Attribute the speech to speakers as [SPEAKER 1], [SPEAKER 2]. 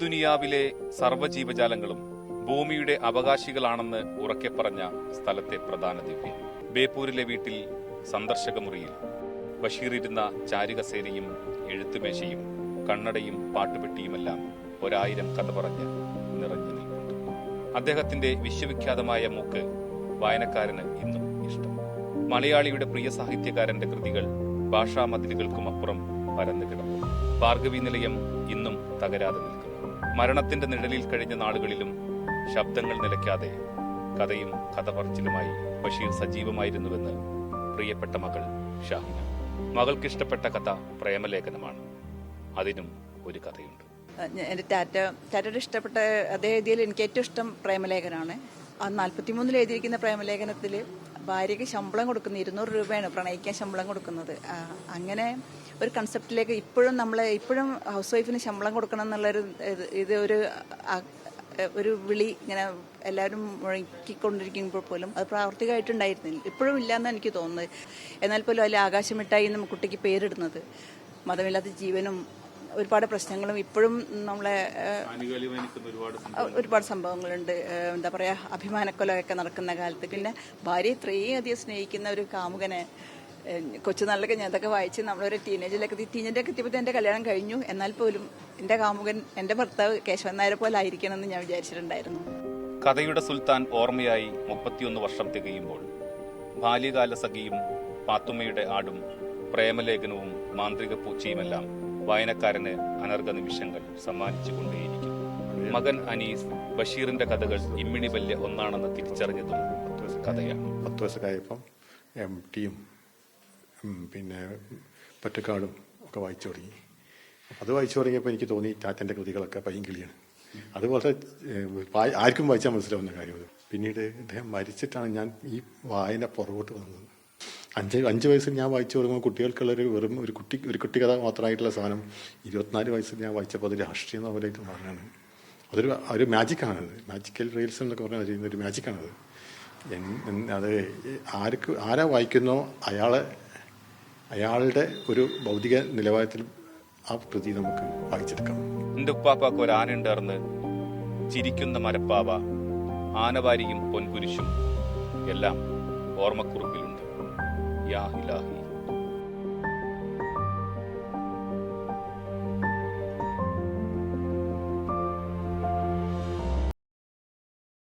[SPEAKER 1] ദുനിയാവിലെ സർവജീവജാലങ്ങളും ഭൂമിയുടെ അവകാശികളാണെന്ന് ഉറക്കെ പറഞ്ഞ സ്ഥലത്തെ പ്രധാന ദിവ്യം. ബേപ്പൂരിലെ വീട്ടിൽ സന്ദർശകമുറിയിൽ ഇരുന്ന ചാരുകസേരയും എഴുത്തുമേശയും കണ്ണടയും പാട്ടുപെട്ടിയുമെല്ലാം ഒരായിരം കഥ പറഞ്ഞ് നിറഞ്ഞു നിൽപ്പുണ്ട്. അദ്ദേഹത്തിന്റെ വിശ്വവിഖ്യാതമായ മൂക്ക് വായനക്കാരന് ഇന്നും ഇഷ്ടം. മലയാളിയുടെ പ്രിയ സാഹിത്യകാരന്റെ കൃതികൾ ഭാഷാമതിലുകൾക്കും അപ്പുറം പരന്നു കിടന്നു ഭാർഗവി നിലയം ഇന്നും തകരാതെ നിൽക്കുന്നു മരണത്തിന്റെ നിഴലിൽ കഴിഞ്ഞ നാളുകളിലും ശബ്ദങ്ങൾ നിലയ്ക്കാതെ കഥയും കഥ പറച്ചിലുമായി ബഷീർ സജീവമായിരുന്നുവെന്ന് പ്രിയപ്പെട്ട മകൾ ഷാഹിന. മകൾക്കിഷ്ടപ്പെട്ട കഥ പ്രേമലേഖനമാണ്. അതിനും ഒരു കഥയുണ്ട്.
[SPEAKER 2] എന്റെ ടാറ്റ ടാറ്റയുടെ ഇഷ്ടപ്പെട്ട അതേ രീതിയിൽ എനിക്ക് ഏറ്റവും ഇഷ്ടം പ്രേമലേഖനമാണ്. ആ നാൽപ്പത്തിമൂന്നിൽ എഴുതിയിരിക്കുന്ന പ്രേമലേഖനത്തിൽ ഭാര്യയ്ക്ക് ശമ്പളം കൊടുക്കുന്ന ഇരുന്നൂറ് രൂപയാണ് പ്രണയിക്കാൻ ശമ്പളം കൊടുക്കുന്നത്. അങ്ങനെ ഒരു കൺസെപ്റ്റിലേക്ക് ഇപ്പോഴും നമ്മൾ ഇപ്പോഴും ഹൗസ് വൈഫിന് ശമ്പളം കൊടുക്കണം എന്നുള്ളൊരു ഇത് ഒരു ഒരു വിളി ഇങ്ങനെ എല്ലാവരും മുഴക്കിക്കൊണ്ടിരിക്കുമ്പോൾ പോലും അത് പ്രാവർത്തികമായിട്ടുണ്ടായിരുന്നില്ല. ഇപ്പോഴും ഇല്ലയെന്ന് എനിക്ക് തോന്നുന്നത്. എന്നാൽ പോലും അതിൽ ആകാശമിട്ടായി നമുക്ക് കുട്ടിക്ക് പേരിടുന്നത്. മതമില്ലാത്ത ജീവനും ഒരുപാട് പ്രശ്നങ്ങളും ഇപ്പോഴും നമ്മളെ ഒരുപാട് സംഭവങ്ങളുണ്ട്. എന്താ പറയാ അഭിമാനക്കൊലമൊക്കെ നടക്കുന്ന കാലത്ത്. പിന്നെ ഭാര്യ ഇത്രയും അധികം സ്നേഹിക്കുന്ന ഒരു കാമുകനെ കൊച്ചു കൊച്ചുനാളിലൊക്കെ ഞാൻ അതൊക്കെ വായിച്ച് നമ്മളൊരു ടീനേജിലൊക്കെ ടീനേജൊക്കെ എത്തിയപ്പോൾ എന്റെ കല്യാണം കഴിഞ്ഞു. എന്നാൽ പോലും എന്റെ കാമുകൻ എന്റെ ഭർത്താവ് കേശവൻ നായരെ പോലെ ആയിരിക്കണം എന്ന് ഞാൻ വിചാരിച്ചിട്ടുണ്ടായിരുന്നു.
[SPEAKER 1] കഥയുടെ സുൽത്താൻ ഓർമ്മയായി മുപ്പത്തിയൊന്ന് വർഷം തികയുമ്പോൾ ബാല്യകാല സഖിയും പാത്തുമ്മയുടെ ആടും പ്രേമലേഖനവും മാന്ത്രിക പൂച്ചയുമെല്ലാം വായനക്കാരന് അനർഘ നിമിഷങ്ങൾ സമ്മാനിച്ചുകൊണ്ടേയിരിക്കും മകൻ അനീസ് ബഷീറിന്റെ കഥകൾ ഇമ്മിണി വല്യ ഒന്നാണെന്ന് തിരിച്ചറിഞ്ഞതും കഥയാണ്.
[SPEAKER 3] പത്ത് വയസ്സൊക്കെയായപ്പം എം ടിയും പിന്നെ പറ്റക്കാടും ഒക്കെ വായിച്ചു തുടങ്ങി. അത് വായിച്ചു തുടങ്ങിയപ്പോൾ എനിക്ക് തോന്നി ടാറ്റന്റെ കൃതികളൊക്കെ പൈങ്കിളിയാണ് അതുപോലെ ആർക്കും വായിച്ചാൽ മനസ്സിലാവുന്ന കാര്യമാണ്. പിന്നീട് അദ്ദേഹം മരിച്ചിട്ടാണ് ഞാൻ ഈ വായന പുറകോട്ട് വന്നത്. അഞ്ച് അഞ്ച് വയസ്സിൽ ഞാൻ വായിച്ചു തുടങ്ങുമ്പോൾ കുട്ടികൾക്കുള്ളൊരു വെറും ഒരു കുട്ടി ഒരു കുട്ടി കഥ മാത്രമായിട്ടുള്ള സാധനം ഇരുപത്തിനാല് വയസ്സിൽ ഞാൻ വായിച്ചപ്പോൾ അത് രാഷ്ട്രീയ നോവലായിട്ട് മാറുകയാണ്. അതൊരു ഒരു മാജിക്കാണത് മാജിക്കൽ റീൽസ് എന്നൊക്കെ പറഞ്ഞാൽ ചെയ്യുന്ന ഒരു മാജിക്കാണത് അത് ആർക്ക് ആരാ വായിക്കുന്നോ അയാളെ അയാളുടെ ഒരു ഭൗതിക നിലവാരത്തിൽ ആ കൃതി നമുക്ക് വായിച്ചെടുക്കാം.
[SPEAKER 1] എന്റെ ഉപ്പാപ്പാക്ക് ഒരു ചിരിക്കുന്ന മരപ്പാവ ആനവാരിയും പൊൻകുരിശും എല്ലാം ഓർമ്മക്കുറിപ്പിലുണ്ട്. يا إلهي.